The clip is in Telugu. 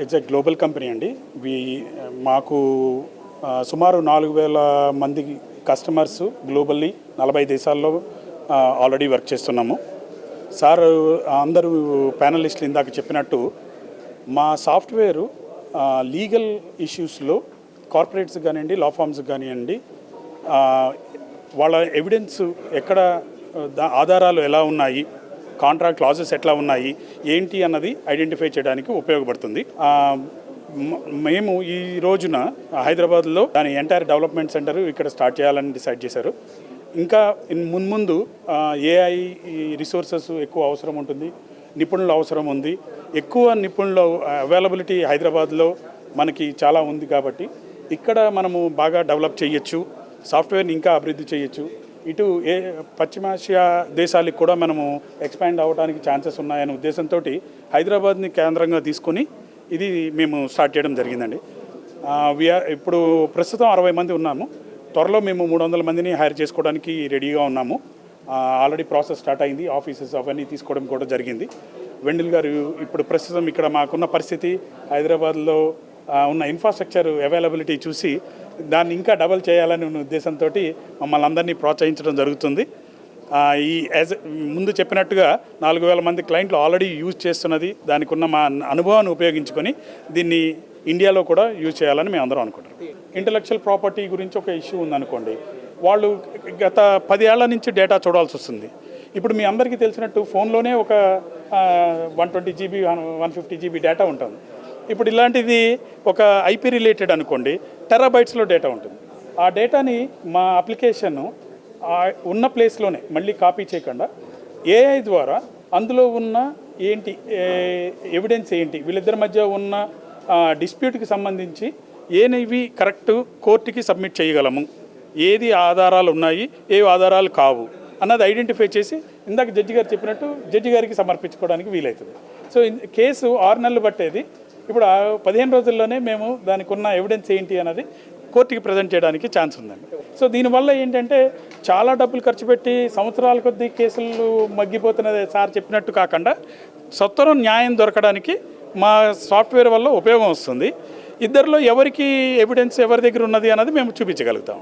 ఇట్స్ ఎ గ్లోబల్ కంపెనీ అండి. వి మాకు సుమారు నాలుగు వేల మంది కస్టమర్స్ గ్లోబల్లీ నలభై దేశాల్లో ఆల్రెడీ వర్క్ చేస్తున్నాము. సార్ అందరూ ప్యానలిస్టులు ఇందాక చెప్పినట్టు మా సాఫ్ట్వేరు లీగల్ ఇష్యూస్లో కార్పొరేట్స్ కానివ్వండి లా ఫార్మ్స్ కానివ్వండి వాళ్ళ ఎవిడెన్స్ ఎక్కడ దా- ఆధారాలు ఎలా ఉన్నాయి కాంట్రాక్ట్ క్లాజెస్ ఎట్లా ఉన్నాయి ఏంటి అన్నది ఐడెంటిఫై చేయడానికి ఉపయోగపడుతుంది. మేము ఈ రోజున హైదరాబాద్లో దాని ఎంటైర్ డెవలప్మెంట్ సెంటర్ ఇక్కడ స్టార్ట్ చేయాలని డిసైడ్ చేశారు. ఇంకా మున్ముందు ఏఐ రిసోర్సెస్ ఎక్కువ అవసరం ఉంటుంది నిపుణుల అవసరం ఉంది. ఎక్కువ నిపుణుల అవైలబిలిటీ హైదరాబాద్లో మనకి చాలా ఉంది కాబట్టి ఇక్కడ మనము బాగా డెవలప్ చేయొచ్చు సాఫ్ట్వేర్ని ఇంకా అభివృద్ధి చేయొచ్చు. ఇటు ఏ పశ్చిమాసియా దేశాలకు కూడా మనము ఎక్స్పాండ్ అవ్వడానికి ఛాన్సెస్ ఉన్నాయనే ఉద్దేశంతో హైదరాబాద్ని కేంద్రంగా తీసుకొని ఇది మేము స్టార్ట్ చేయడం జరిగిందండి. విఆర్ ఇప్పుడు ప్రస్తుతం అరవై మంది ఉన్నాము. త్వరలో మేము మూడు వందల మందిని హైర్ చేసుకోవడానికి రెడీగా ఉన్నాము. ఆల్రెడీ ప్రాసెస్ స్టార్ట్ అయింది. ఆఫీసెస్ అవన్నీ తీసుకోవడం కూడా జరిగింది. వెండిల్ గారు ఇప్పుడు ప్రస్తుతం ఇక్కడ మాకున్న పరిస్థితి హైదరాబాద్లో ఉన్న ఇన్ఫ్రాస్ట్రక్చర్ అవైలబిలిటీ చూసి దాన్ని ఇంకా డబల్ చేయాలని ఉన్న ఉద్దేశంతో మమ్మల్ని అందరినీ ప్రోత్సహించడం జరుగుతుంది. ఈ యాజ్ ముందు చెప్పినట్టుగా నాలుగు వేల మంది క్లయింట్లు ఆల్రెడీ యూజ్ చేస్తున్నది దానికి ఉన్న మా అనుభవాన్ని ఉపయోగించుకొని దీన్ని ఇండియాలో కూడా యూజ్ చేయాలని మేము అందరం అనుకుంటాం ఇంటలెక్చువల్ ప్రాపర్టీ గురించి ఒక ఇష్యూ ఉందనుకోండి వాళ్ళు గత పది ఏళ్ళ నుంచి డేటా చూడాల్సి వస్తుంది. ఇప్పుడు మీ అందరికీ తెలిసినట్టు ఫోన్లోనే ఒక one twenty GB one fifty GB data ఉంటుంది. ఇప్పుడు ఇలాంటిది ఒక ఐపీ రిలేటెడ్ అనుకోండి టెరాబైట్స్లో డేటా ఉంటుంది. ఆ డేటాని మా అప్లికేషన్ ఉన్న ప్లేస్లోనే మళ్ళీ కాపీ చేయకుండా ఏఐ ద్వారా అందులో ఉన్న ఏంటి ఎవిడెన్స్ ఏంటి వీళ్ళిద్దరి మధ్య ఉన్న డిస్ప్యూట్కి సంబంధించి ఏనేవి కరెక్ట్ కోర్టుకి సబ్మిట్ చేయగలము? ఏది ఆధారాలు ఉన్నాయి ఏ ఆధారాలు కావు అన్నది ఐడెంటిఫై చేసి ఇందాక జడ్జి గారు చెప్పినట్టు జడ్జి గారికి సమర్పించుకోవడానికి వీలవుతుంది సో కేసు ఆరు నెలలు పట్టేది ఇప్పుడు ఆ పదిహేను రోజుల్లోనే మేము దానికి ఉన్న ఎవిడెన్స్ ఏంటి అన్నది కోర్టుకి ప్రజెంట్ చేయడానికి ఛాన్స్ ఉందండి. సో దీనివల్ల ఏంటంటే చాలా డబ్బులు ఖర్చు పెట్టి సంవత్సరాల కొద్దీ కేసులు మగ్గిపోతున్నది సార్ చెప్పినట్టు కాకుండా సత్వరం న్యాయం దొరకడానికి మా సాఫ్ట్వేర్ వల్ల ఉపయోగం వస్తుంది. ఇద్దరిలో ఎవరికి ఎవిడెన్స్ ఎవరి దగ్గర ఉన్నది అన్నది మేము చూపించగలుగుతాం.